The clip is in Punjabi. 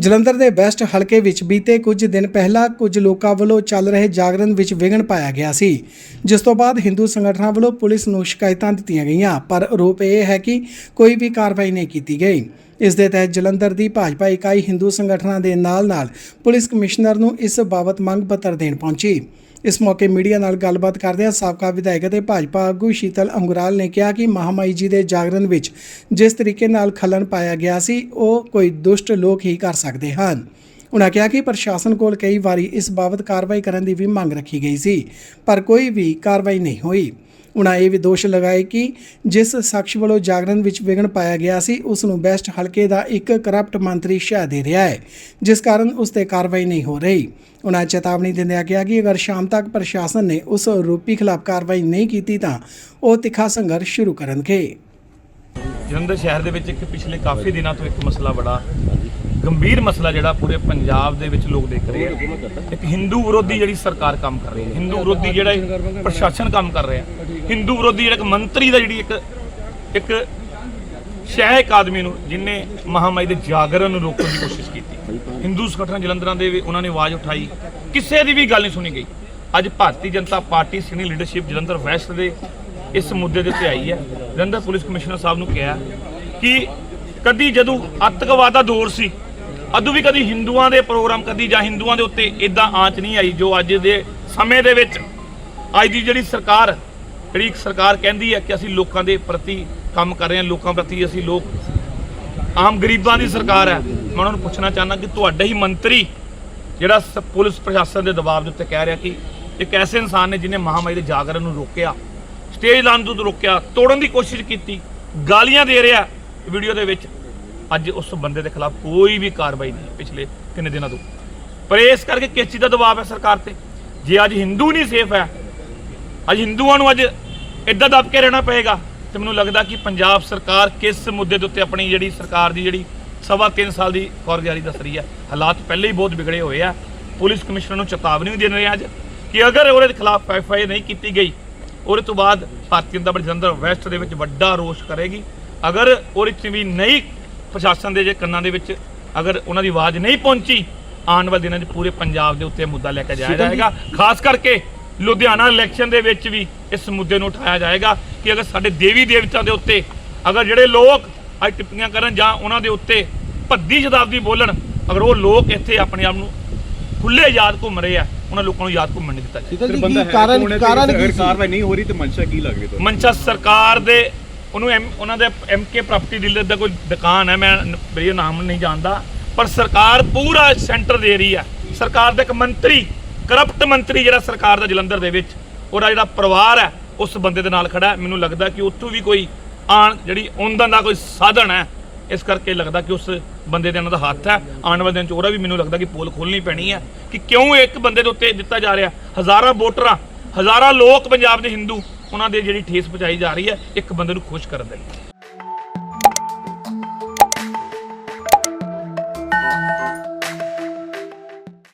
ਜਲੰਧਰ ਦੇ ਵੈਸਟ ਹਲਕੇ ਵਿੱਚ ਬੀਤੇ ਕੁਝ ਦਿਨ ਪਹਿਲਾਂ ਕੁਝ ਲੋਕਾਂ ਵੱਲੋਂ ਚੱਲ ਰਹੇ ਜਾਗਰਣ ਵਿੱਚ ਵਿਘਨ ਪਾਇਆ ਗਿਆ ਸੀ, ਜਿਸ ਤੋਂ ਬਾਅਦ ਹਿੰਦੂ ਸੰਗਠਨਾਂ ਵੱਲੋਂ ਪੁਲਿਸ ਨੂੰ ਸ਼ਿਕਾਇਤਾਂ ਦਿੱਤੀਆਂ ਗਈਆਂ, ਪਰ ਆਰੋਪ ਇਹ ਹੈ ਕਿ ਕੋਈ ਵੀ ਕਾਰਵਾਈ ਨਹੀਂ ਕੀਤੀ ਗਈ। ਇਸ ਦੇ ਤਹਿਤ ਜਲੰਧਰ ਦੀ ਭਾਜਪਾ ਇਕਾਈ ਹਿੰਦੂ ਸੰਗਠਨਾਂ ਦੇ ਨਾਲ-ਨਾਲ ਪੁਲਿਸ ਕਮਿਸ਼ਨਰ ਨੂੰ ਇਸ ਬਾਬਤ ਮੰਗ ਪੱਤਰ ਦੇਣ ਪਹੁੰਚੀ। ਇਸ ਮੌਕੇ ਮੀਡੀਆ ਨਾਲ ਗੱਲਬਾਤ ਕਰਦਿਆਂ ਸਾਬਕਾ ਵਿਧਾਇਕ ਅਤੇ ਭਾਜਪਾ ਆਗੂ ਸ਼ੀਤਲ ਅੰਗਰਾਲ ਨੇ ਕਿਹਾ ਕਿ ਮਹਾਮਾਈ ਜੀ ਦੇ ਜਾਗਰਣ ਵਿੱਚ ਜਿਸ ਤਰੀਕੇ ਨਾਲ ਖਲਨ ਪਾਇਆ ਗਿਆ ਸੀ, ਉਹ ਕੋਈ ਦੁਸ਼ਟ ਲੋਕ ਹੀ ਕਰ ਸਕਦੇ ਹਨ। ਉਨ੍ਹਾਂ ਕਿਹਾ ਕਿ ਪ੍ਰਸ਼ਾਸਨ ਕੋਲ ਕਈ ਵਾਰੀ ਇਸ ਬਾਬਤ ਕਾਰਵਾਈ ਕਰਨ ਦੀ ਵੀ ਮੰਗ ਰੱਖੀ ਗਈ ਸੀ, ਪਰ ਕੋਈ ਵੀ ਕਾਰਵਾਈ ਨਹੀਂ ਹੋਈ। ਉਨ੍ਹਾਂ ਇਹ ਵੀ ਦੋਸ਼ ਲਗਾਏ ਕਿ ਜਿਸ ਸ਼ਖਸ ਵੱਲੋਂ ਜਾਗਰਣ ਵਿੱਚ ਵਿਘਨ ਪਾਇਆ ਗਿਆ ਸੀ, ਉਸ ਨੂੰ ਬੈਸਟ ਹਲਕੇ ਦਾ ਇੱਕ ਕਰਪਟ ਮੰਤਰੀ ਸ਼ਹਿ ਦੇ ਰਿਹਾ ਹੈ, ਜਿਸ ਕਾਰਨ ਉਸ ਤੇ ਕਾਰਵਾਈ ਨਹੀਂ ਹੋ ਰਹੀ। ਉਨ੍ਹਾਂ ਚੇਤਾਵਨੀ ਦਿੰਦਿਆਂ ਕਿਹਾ ਕਿ ਅਗਰ ਸ਼ਾਮ ਤੱਕ ਪ੍ਰਸ਼ਾਸਨ ਨੇ ਉਸ ਆਰੋਪੀ ਖਿਲਾਫ ਕਾਰਵਾਈ ਨਹੀਂ ਕੀਤੀ ਤਾਂ ਉਹ ਤਿੱਖਾ ਸੰਘਰਸ਼ ਸ਼ੁਰੂ ਕਰਨਗੇ। ਜਲੰਧਰ ਸ਼ਹਿਰ ਦੇ ਵਿੱਚ ਇੱਕ ਪਿਛਲੇ ਕਾਫੀ ਦਿਨਾਂ ਤੋਂ ਇੱਕ ਮਸਲਾ ਬੜਾ ਗੰਭੀਰ ਮਸਲਾ ਜਿਹੜਾ ਪੂਰੇ ਪੰਜਾਬ ਦੇ ਵਿੱਚ ਲੋਕ ਦੇਖ ਰਹੇ ਆ। ਇੱਕ ਹਿੰਦੂ ਵਿਰੋਧੀ ਜਿਹੜੀ ਸਰਕਾਰ ਕੰਮ ਕਰ ਰਹੀ ਹੈ। ਹਿੰਦੂ ਵਿਰੋਧੀ ਜਿਹੜਾ ਪ੍ਰਸ਼ਾਸਨ ਕੰਮ ਕਰ ਰਿਹਾ। ਹਿੰਦੂ ਵਿਰੋਧੀ ਜਿਹੜਾ ਇੱਕ ਮੰਤਰੀ ਦਾ ਜਿਹੜੀ ਇੱਕ ਇੱਕ ਸ਼ਹਿ ਇੱਕ ਆਦਮੀ ਨੂੰ ਜਿਨੇ ਮਹਾਮਾਈ ਦੇ ਜਾਗਰਣ ਨੂੰ ਰੋਕਣ ਦੀ ਕੋਸ਼ਿਸ਼ ਕੀਤੀ। ਹਿੰਦੂ ਸੰਗਠਨ ਜਲੰਧਰਾਂ ਦੇ ਉਹਨਾਂ ਨੇ ਆਵਾਜ਼ ਉਠਾਈ। ਕਿਸੇ ਦੀ ਵੀ ਗੱਲ ਨਹੀਂ ਸੁਣੀ ਗਈ। ਅੱਜ Bharatiya Janata party senior leadership Jalandhar west ਦੇ ਇਸ ਮੁੱਦੇ ਦੇ ਉੱਤੇ ਆਈ ਹੈ। ਜਲੰਧਰ ਪੁਲਿਸ ਕਮਿਸ਼ਨਰ ਸਾਹਿਬ ਨੂੰ ਕਿਹਾ ਕਿ ਕਦੀ ਜਦੋਂ ਅੱਤਵਾਦ ਦਾ ਦੌਰ ਸੀ ਅਦੋਂ ਵੀ ਕਦੀ ਹਿੰਦੂਆਂ ਦੇ ਪ੍ਰੋਗਰਾਮ ਕਦੀ ਜਾਂ ਹਿੰਦੂਆਂ ਦੇ ਉੱਤੇ ਇਦਾਂ ਆਂਚ ਨਹੀਂ ਆਈ ਜੋ ਅੱਜ ਦੇ ਸਮੇਂ ਦੇ ਵਿੱਚ ਅੱਜ ਦੀ ਜਿਹੜੀ ਸਰਕਾਰ, ਜਿਹੜੀ ਇੱਕ ਸਰਕਾਰ ਕਹਿੰਦੀ ਹੈ ਕਿ ਅਸੀਂ ਲੋਕਾਂ ਦੇ ਪ੍ਰਤੀ ਕੰਮ ਕਰ ਰਹੇ ਹਾਂ, ਲੋਕਾਂ ਪ੍ਰਤੀ ਅਸੀਂ ਲੋਕ ਆਮ ਗਰੀਬਾਂ ਦੀ ਸਰਕਾਰ ਹੈ। ਮੈਂ ਉਹਨਾਂ ਨੂੰ ਪੁੱਛਣਾ ਚਾਹੁੰਦਾ ਕਿ ਤੁਹਾਡੇ ਹੀ ਮੰਤਰੀ ਜਿਹੜਾ ਸ- ਪੁਲਿਸ ਪ੍ਰਸ਼ਾਸਨ ਦੇ ਦਬਾਅ ਦੇ ਉੱਤੇ ਕਹਿ ਰਿਹਾ ਕਿ ਇੱਕ ਐਸੇ ਇਨਸਾਨ ਨੇ ਜਿਹਨੇ ਮਹਾਮਾਰੀ ਦੇ ਜਾਗਰਣ ਨੂੰ ਰੋਕਿਆ, ਸਟੇਜ ਲਾਉਣ ਤੋਂ ਰੋਕਿਆ, ਤੋੜਨ ਦੀ ਕੋਸ਼ਿਸ਼ ਕੀਤੀ, ਗਾਲੀਆਂ ਦੇ ਰਿਹਾ। ਵੀਡੀਓ ਦੇ ਵਿੱਚ ਅੱਜ ਉਸ ਬੰਦੇ ਦੇ ਖਿਲਾਫ ਕੋਈ ਵੀ ਕਾਰਵਾਈ ਨਹੀਂ ਪਿਛਲੇ ਕਿੰਨੇ ਦਿਨਾਂ ਤੋਂ। ਪਰ ਇਸ ਕਰਕੇ ਕਿਸ ਚੀਜ਼ ਦਾ ਦਬਾਅ ਹੈ ਸਰਕਾਰ ਤੇ। ਜੇ ਅੱਜ ਹਿੰਦੂ ਨਹੀਂ ਸੇਫ ਹੈ, ਅੱਜ ਹਿੰਦੂਆਂ ਨੂੰ ਅੱਜ ਇੱਦਾਂ ਦੱਬ ਕੇ ਰਹਿਣਾ ਪਏਗਾ ਤੇ ਮੈਨੂੰ ਲੱਗਦਾ ਕਿ ਪੰਜਾਬ ਸਰਕਾਰ ਕਿਸ ਮੁੱਦੇ ਦੇ ਉੱਤੇ ਆਪਣੀ ਜਿਹੜੀ ਸਰਕਾਰ ਦੀ ਜਿਹੜੀ ਸਵਾ ਤਿੰਨ ਸਾਲ ਦੀ ਕਾਰਗੁਜ਼ਾਰੀ ਦੱਸ ਰਹੀ ਹੈ, ਹਾਲਾਤ ਪਹਿਲੇ ਹੀ ਬਹੁਤ ਵਿਗੜੇ ਹੋਏ ਆ। ਪੁਲਿਸ ਕਮਿਸ਼ਨਰ ਨੂੰ ਚੇਤਾਵਨੀ ਵੀ ਦੇ ਰਹੇ ਅੱਜ ਕਿ ਅਗਰ ਉਹਦੇ ਦੇ ਖਿਲਾਫ ਐਫਆਈਆਰ ਨਹੀਂ ਕੀਤੀ ਗਈ, ਉਹਦੇ ਤੋਂ ਬਾਅਦ ਭਾਰਤੀ ਜਨਤਾ ਪਾਰਟੀ ਜਲੰਧਰ ਵੈਸਟ ਦੇ ਵਿੱਚ ਵੱਡਾ ਰੋਸ਼ ਕਰੇਗੀ। ਅਗਰ ਉਹਦੇ 'ਚ ਵੀ ਨਹੀਂ ਪ੍ਰਸ਼ਾਸਨ ਦੇ ਜੇ ਕੰਨਾਂ ਦੇ ਵਿੱਚ ਅਗਰ ਉਹਨਾਂ ਦੀ ਆਵਾਜ਼ ਨਹੀਂ ਪਹੁੰਚੀ ਆਉਣ ਵਾਲੇ ਦਿਨਾਂ 'ਚ ਪੂਰੇ ਪੰਜਾਬ ਦੇ ਉੱਤੇ ਮੁੱਦਾ ਲੈ ਕੇ ਜਾਇਆ ਜਾਏਗਾ। ਖਾਸ ਕਰਕੇ ਲੁਧਿਆਣਾ ਇਲੈਕਸ਼ਨ ਦੇ ਵਿੱਚ ਵੀ ਇਸ ਮੁੱਦੇ ਨੂੰ ਉਠਾਇਆ ਜਾਏਗਾ ਕਿ ਅਗਰ ਸਾਡੇ ਦੇਵੀ ਦੇਵਤਾ ਦੇ ਉੱਤੇ ਅਗਰ ਜਿਹੜੇ ਲੋਕ ਅੱਜ ਟਿੱਪਣੀਆਂ ਕਰਨ ਜਾਂ ਉਹਨਾਂ ਦੇ ਉੱਤੇ ਭੱਦੀ ਸ਼ਤਾਬਦੀ ਬੋਲਣ ਅਗਰ ਉਹ ਲੋਕ ਇੱਥੇ ਆਪਣੇ ਆਪ ਨੂੰ ਖੁੱਲੇ ਯਾਦ ਘੁੰਮ ਰਹੇ ਆ ਉਹਨਾਂ ਲੋਕਾਂ ਨੂੰ ਯਾਦ ਘੁੰਮਣ ਨਹੀਂ ਦਿੱਤਾ ਜਾਏਗਾ। ਸ਼ੀਤਲ ਜੀ ਬੰਦਾ ਕੀ ਹੈ ਕਾਰਨ ਕਾਰਨ ਕੀ ਕਾਰਵਾਈ ਨਹੀਂ ਹੋ ਰਹੀ ਤੇ ਮਨਸ਼ਾ ਕੀ ਲੱਗ ਰਹੀ ਤੁਹਾਨੂੰ? ਮਨਸ਼ਾ ਸਰਕਾਰ ਦੇ ਉਹਨੂੰ ਐਮ- ਉਹਨਾਂ ਦੇ ਐਮਕੇ ਪ੍ਰਾਪਰਟੀ ਡੀਲਰ ਦਾ ਕੋਈ ਦੁਕਾਨ ਹੈ, ਮੈਂ ਨ- ਨਾਮ ਨਹੀਂ ਜਾਣਦਾ, ਪਰ ਸਰਕਾਰ ਪੂਰਾ ਸੈਂਟਰ ਦੇ ਰਹੀ ਹੈ। ਸਰਕਾਰ ਦਾ ਇੱਕ ਮੰਤਰੀ ਕਰਪਟ ਮੰਤਰੀ ਜਿਹੜਾ ਸਰਕਾਰ ਦਾ ਜਲੰਧਰ ਦੇ ਵਿੱਚ, ਉਹਦਾ ਜਿਹੜਾ ਪਰਿਵਾਰ ਹੈ, ਉਸ ਬੰਦੇ ਦੇ ਨਾਲ ਖੜਾ ਮੈਨੂੰ ਲੱਗਦਾ ਕਿ ਉੱਥੋਂ ਵੀ ਕੋਈ ਆਣ, ਜਿਹੜੀ ਆਮਦਨ ਦਾ ਕੋਈ ਸਾਧਨ ਹੈ, ਇਸ ਕਰਕੇ ਲੱਗਦਾ ਕਿ ਉਸ ਬੰਦੇ ਦੇ ਉਹਨਾਂ ਦਾ ਹੱਥ ਹੈ। ਆਉਣ ਵਾਲੇ ਦਿਨ ਚ ਉਹਦਾ ਵੀ ਮੈਨੂੰ ਲੱਗਦਾ ਕਿ ਪੋਲ ਖੋਲਣੀ ਪੈਣੀ ਹੈ ਕਿ ਕਿਉਂ ਇੱਕ ਬੰਦੇ ਦੇ ਉੱਤੇ ਦਿੱਤਾ ਜਾ ਰਿਹਾ ਹਜ਼ਾਰਾਂ ਵੋਟਰਾਂ, ਹਜ਼ਾਰਾਂ ਲੋਕ ਪੰਜਾਬ ਦੇ ਹਿੰਦੂ ਉਹਨਾਂ ਦੇ ਜਿਹੜੀ ਠੇਸ ਪਹੁੰਚਾਈ ਜਾ ਰਹੀ ਹੈ, ਇੱਕ ਬੰਦੇ ਨੂੰ ਖੁਸ਼ ਕਰਨ ਦੇ ਲਈ।